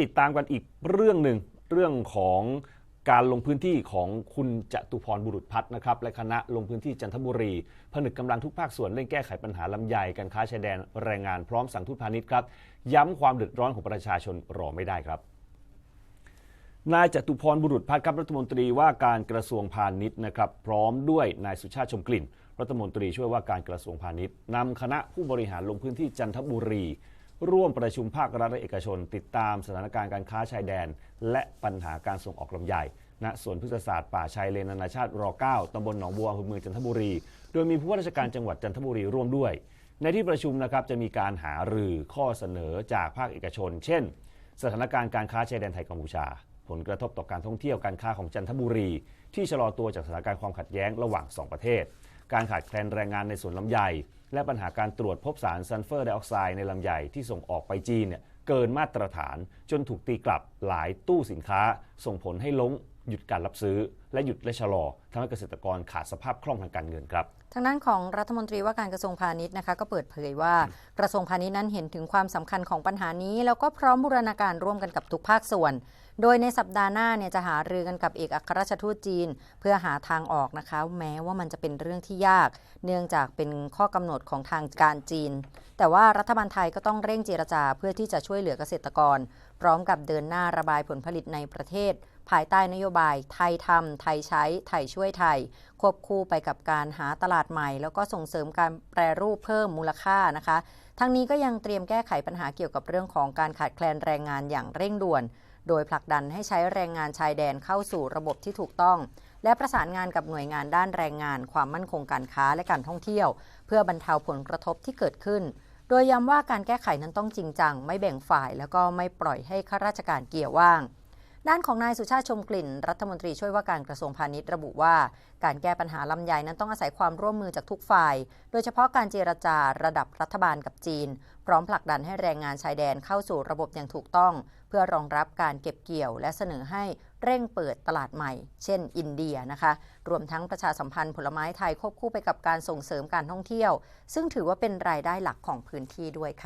ติดตามกันอีกเรื่องหนึ่งเรื่องของการลงพื้นที่ของคุณจตุพรบุรุษพัฒน์นะครับและคณะลงพื้นที่จันทบุรี ผนึกกำลังทุกภาคส่วนเร่งแก้ไขปัญหาลำใหญ่การค้าชายแดนแรงงานพร้อมสั่งทูตพาณิชย์ครับ ย้ำความเดือดร้อนของประชาชนรอไม่ได้ครับนายจตุพรบุรุษพัฒน์ครับรัฐมนตรีว่าการกระทรวงพาณิชย์นะครับ พร้อมด้วยนายสุชาติชมกลิ่น รัฐมนตรีช่วยว่าการกระทรวงพาณิชย์นำคณะผู้บริหารลงพื้นที่จันทบุรี ร่วมประชุมภาครัฐและเอกชน ติดตามสถานการณ์การค้าชายแดน และปัญหาการส่งออกลำไยณสวนพฤกษศาสตร์ป่าชายเลนนานาชาติร9ตำบลหนองบัวอำเภอเมืองจันทบุรี โดยมีผู้ว่าราชการจังหวัดจันทบุรีร่วมด้วย ในที่ประชุมนะครับจะมีการหารือข้อเสนอจากภาคเอกชน เช่น สถานการณ์การค้าชายแดนไทยกัมพูชา ผลกระทบต่อการท่องเที่ยวการค้าของจันทบุรี ที่ชะลอตัวจากสถานการณ์ความขัดแย้งระหว่าง 2 ประเทศ การขาดแคลนแรงงานในสวนลำไย และปัญหาการตรวจพบสารซัลเฟอร์ไดออกไซด์ในลำไยที่ส่งออกไปจีนเนี่ยเกินมาตรฐาน จนถูกตีกลับหลายตู้สินค้า ส่งผลให้ล้มหยุดการรับซื้อ และหยุดและชะลอทำให้เกษตรกรขาดสภาพคล่องทางการเงินครับทางด้านของรัฐมนตรีว่าการกระทรวงพาณิชย์นะคะ ก็เปิดเผยว่ากระทรวงพาณิชย์นั้นเห็นถึงความสำคัญของปัญหานี้ แล้วก็พร้อมบูรณาการร่วมกันกับทุกภาคส่วน โดยในสัปดาห์หน้าเนี่ยจะหารือกันกับเอกอัครราชทูตจีน เพื่อหาทางออกนะคะ แม้ว่ามันจะเป็นเรื่องที่ยาก เนื่องจากเป็นข้อกำหนดของทางการจีน แต่ว่ารัฐบาลไทยก็ต้องเร่งเจรจาเพื่อที่จะช่วยเหลือเกษตรกร พร้อมกับเดินหน้าระบายผลผลิตในประเทศ ภายใต้นโยบายไทยทำไทยใช้ไทยช่วยไทย ควบคู่ไปกับการหาตลาดใหม่ แล้วก็ส่งเสริมการแปรรูปเพิ่มมูลค่านะคะ ทั้งนี้ก็ยังเตรียมแก้ไขปัญหาเกี่ยวกับเรื่องของการขาดแคลนแรงงานอย่างเร่งด่วน โดยผลักดันให้ใช้แรงงานชายแดนเข้าสู่ระบบที่ถูกต้อง และประสานงานกับหน่วยงานด้านแรงงาน ความมั่นคงการค้าและการท่องเที่ยว เพื่อบรรเทาผลกระทบที่เกิดขึ้นโดยย้ำว่าการแก้ไขนั้นต้องจริงจัง ไม่แบ่งฝ่าย แล้วก็ไม่ปล่อยให้ข้าราชการเกี่ยวว่าง ด้านของนายสุชาติชมกลิ่น รัฐมนตรีช่วยว่าการกระทรวงพาณิชย์ระบุว่า การแก้ปัญหาลำไยนั้นต้องอาศัยความร่วมมือจากทุกฝ่าย โดยเฉพาะการเจรจาระดับรัฐบาลกับจีน พร้อมผลักดันให้แรงงานชายแดนเข้าสู่ระบบอย่างถูกต้อง เพื่อรองรับการเก็บเกี่ยว และเสนอให้เร่งเปิดตลาดใหม่ เช่น อินเดียนะคะ รวมทั้งประชาสัมพันธ์ผลไม้ไทยควบคู่ไปกับการส่งเสริมการท่องเที่ยว ซึ่งถือว่าเป็นรายได้หลักของพื้นที่ด้วยค่ะ